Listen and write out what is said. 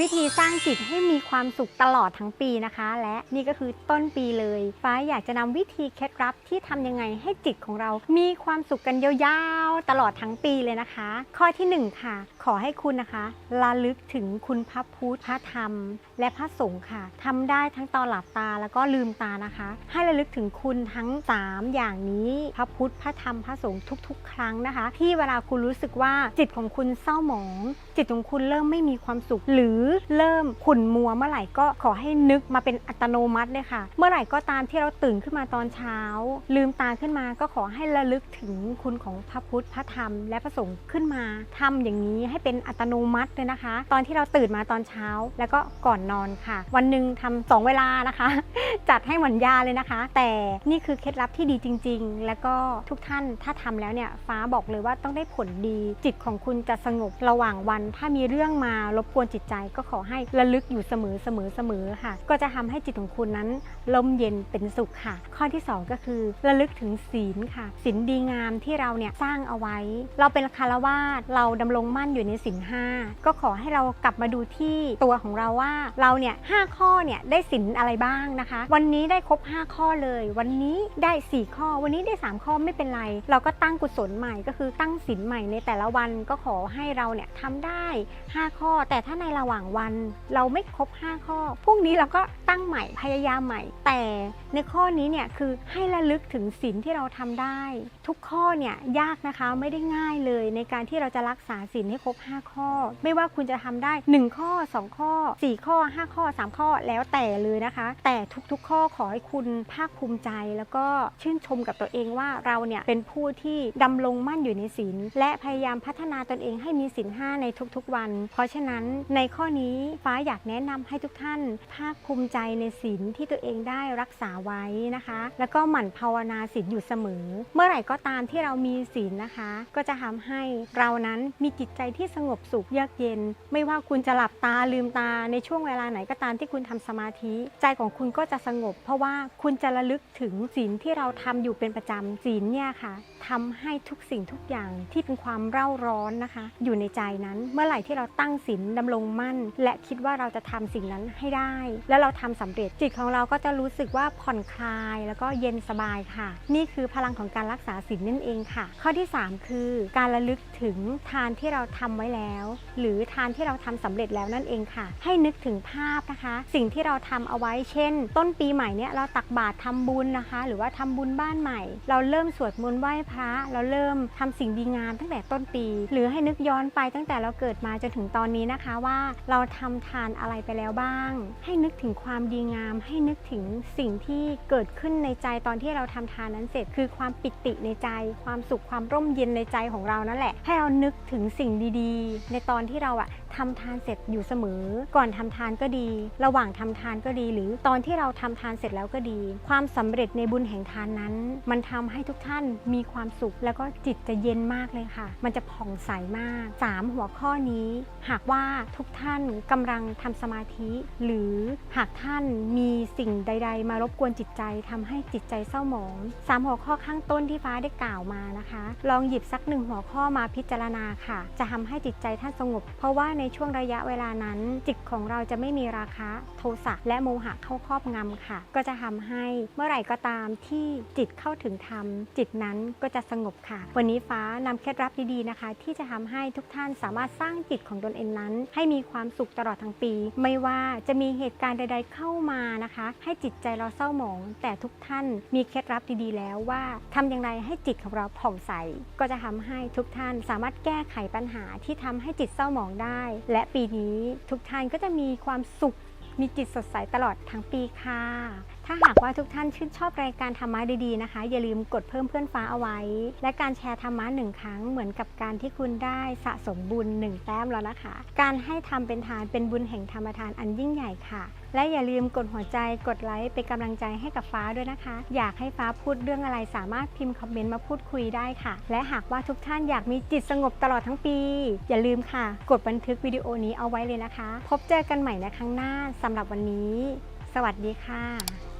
วิธีสร้างจิตให้มีความสุขตลอดทั้งปีนะคะ และนี่ก็คือต้นปีเลย ฟ้าอยากจะนำวิธีเคล็ดลับที่ทำยังไงให้จิตของเรา มีความสุขกันยาวๆ ตลอดทั้งปีเลยนะคะ ข้อที่หนึ่งค่ะ ขอให้คุณนะคะระลึกถึงคุณพระพุทธพระธรรม และพระสงฆ์ค่ะทำได้ทั้งตอนหลับตาแล้วก็ลืมตานะคะ ให้ระลึกถึงคุณทั้ง 3 อย่างนี้พระพุทธพระธรรมพระสงฆ์ทุก ๆ ครั้งนะคะ ที่เวลาคุณรู้สึกว่าจิตของคุณเศร้าหมอง จิตของคุณเริ่มไม่มีความสุขหรือเริ่มขุ่นมัวเมื่อไหร่ก็ขอให้นึกมาเป็นอัตโนมัติเลยค่ะ เมื่อไหร่ก็ตามที่เราตื่นขึ้นมาตอนเช้า ลืมตาขึ้นมาก็ขอให้ระลึกถึงคุณของพระพุทธพระธรรม และพระสงฆ์ขึ้นมาทำอย่างนี้ให้เป็นอัตโนมัติเลยนะคะ ตอนที่เราตื่นมาตอนเช้า แล้วก็ก่อนนอนค่ะ วันหนึ่งทำสองเวลานะคะ จัดให้เหมือนยาเลยนะคะ แต่นี่คือเคล็ดลับที่ดีจริง ๆ แล้วก็ทุกท่านถ้าทำแล้วเนี่ยฟ้าบอกเลยว่าต้องได้ผลดี จิตของคุณจะสงบระหว่างวัน ถ้ามีเรื่องมารบกวนจิตใจก็ขอให้ระลึกอยู่เสมอเสมอเสมอค่ะ ก็จะทำให้จิตของคุณนั้นลมเย็นเป็นสุขค่ะ ข้อที่สองก็คือระลึกถึงศีลค่ะศีลดีงามที่เราเนี่ยสร้างเอาไว้ เราเป็นคารวาสเราดำรงมั่นอยู่ในศีลห้าก็ขอให้เรากลับมาดูที่ตัวของเราว่าเราเนี่ยห้าข้อเนี่ยได้ศีลอะไรบ้างนะคะ วันนี้ได้ครบ 5 ข้อเลย วันนี้ได้ 4 ข้อ วันนี้ได้ 3 ข้อไม่เป็นไร เราก็ตั้งกุศลใหม่ก็คือตั้งศีลใหม่ในแต่ละวันก็ขอให้เราเนี่ยทำได้ 5 ข้อ แต่ถ้าในระหว่างวัน เราไม่ครบ 5 ข้อพรุ่งนี้เราก็ตั้งใหม่พยายามใหม่ แต่ในข้อนี้เนี่ยคือให้ระลึกถึงศีลที่เราทำได้ ทุกข้อเนี่ยยากนะคะไม่ได้ง่ายเลยในการที่เราจะรักษาศีลให้ครบ 5 ข้อ ไม่ว่าคุณจะทำได้ 1 ข้อ 2 ข้อ 4 ข้อ 5 ข้อ 3 ข้อแล้วแต่เลยนะคะ แต่ทุกๆข้อขอให้คุณภาคภูมิใจ แล้วก็ชื่นชมกับตัวเองว่าเราเนี่ยเป็นผู้ที่ดำรงมั่นอยู่ในศีลและพยายามพัฒนาตนเองให้มีศีลห้าในทุกๆวัน เพราะฉะนั้นในข้อนี้ฟ้าอยากแนะนำให้ทุกท่าน ภาคภูมิใจในศีลที่ตัวเองได้รักษาไว้นะคะ แล้วก็หมั่นภาวนาศีลอยู่เสมอ เมื่อไหร่ก็ตามที่เรามีศีลนะคะ ก็จะทำให้เรานั้นมีจิตใจที่สงบสุขเยือกเย็น ไม่ว่าคุณจะหลับตาลืมตาในช่วงเวลาไหนก็ตามที่คุณทำสมาธิ ใจของคุณก็จะสงบ เพราะว่าคุณจะระลึกถึงศีลที่เราทำอยู่เป็นประจำศีลเนี่ยค่ะทำให้ทุกสิ่งทุกอย่างที่เป็นความเร่าร้อนนะคะ อยู่ในใจนั้นเมื่อไหร่ที่เราตั้งศีลดำรงมั่นและคิดว่าเราจะทำสิ่งนั้นให้ได้ แล้วเราทำสำเร็จจิตของเราก็จะรู้สึกว่าผ่อนคลาย แล้วก็เย็นสบายค่ะ นี่คือพลังของการรักษาศีลนั่นเองค่ะ ข้อที่ 3 คือ การระลึกถึงทานที่เราทำไว้แล้ว หรือทานที่เราทำสำเร็จแล้วนั่นเองค่ะ ให้นึกถึงภาพนะคะ สิ่งที่เราทำเอาไว้เช่น ต้นปีใหม่เนี่ยเราตักบาตรทำบุญนะคะ หรือว่าทำบุญบ้านใหม่ เราเริ่มสวดมนต์ไหว้พระ เราเริ่มทำสิ่งดีงามตั้งแต่ต้นปี หรือให้นึกย้อนไปตั้งแต่เราเกิดมาจนถึงตอนนี้นะคะว่าเราทำทานอะไรไปแล้วบ้าง ให้นึกถึงความดีงาม ให้นึกถึงสิ่งที่เกิดขึ้นในใจตอนที่เราทำทานนั้นเสร็จ คือความปิติในใจ ความสุขความร่มเย็นในใจของเรานั่นแหละ ให้เรานึกถึงสิ่งดีๆ ในตอนที่เราอะทำทานเสร็จอยู่เสมอ ก่อนทำทานก็ดี ระหว่างทำทานก็ดี หรือตอนที่เราทำทานเสร็จแล้วก็ดี ความสำเร็จในบุญแห่งทานนั้น มันทำให้ทุกท่านมีความสุข แล้วก็จิตจะเย็นมากเลยค่ะ มันจะผ่องใสมาก 3 หัวข้อนี้ หากว่าทุกท่านกำลังทำสมาธิ หรือหากท่านมีสิ่งใด ๆ มารบกวนจิตใจทำให้จิตใจเศร้าหมองสามหัวข้อข้างต้นที่ฟ้าได้กล่าวมานะคะ ลองหยิบสักหนึ่งหัวข้อมาพิจารณาค่ะ จะทำให้จิตใจท่านสงบ เพราะว่าในช่วงระยะเวลานั้น จิตของเราจะไม่มีราคะโทสะและโมหะเข้าครอบงำค่ะ ก็จะทำให้เมื่อไหร่ก็ตามที่จิตเข้าถึงธรรม จิตนั้นก็จะสงบค่ะ วันนี้ฟ้านำเคล็ดลับดีๆนะคะ ที่จะทำให้ทุกท่านสามารถสร้างจิตของตนเองนั้น ให้มีความสุขตลอดทั้งปี ไม่ว่าจะมีเหตุการณ์ใด ๆ เข้ามานะคะ ให้จิตใจเราเศร้าหมอง แต่ทุกท่านมีเคล็ดลับดีๆ แล้วว่าทำอย่างไรให้จิตของเราผ่องใส ก็จะทำให้ทุกท่านสามารถแก้ไขปัญหาที่ทำให้จิตเศร้าหมองได้ และปีนี้ทุกท่านก็จะมีความสุขมีจิตสดใสตลอดทั้งปีค่ะ ถ้าหากว่าทุกท่านชื่นชอบรายการธรรมะดีๆนะคะ อย่าลืมกดเพิ่มเพื่อนฟ้าเอาไว้ และการแชร์ธรรมะหนึ่งครั้งเหมือนกับการที่คุณได้สะสมบุญหนึ่งแต้มแล้วนะคะ การให้ทำเป็นทานเป็นบุญแห่งธรรมทานอันยิ่งใหญ่ค่ะ และอย่าลืมกดหัวใจกดไลค์เป็นกำลังใจให้กับฟ้าด้วยนะคะ อยากให้ฟ้าพูดเรื่องอะไรสามารถพิมพ์คอมเมนต์มาพูดคุยได้ค่ะ และหากว่าทุกท่านอยากมีจิตสงบตลอดทั้งปี อย่าลืมค่ะ กดบันทึกวิดีโอนี้เอาไว้เลยนะคะ พบเจอกันใหม่ในครั้งหน้าสำหรับวันนี้ สวัสดีค่ะ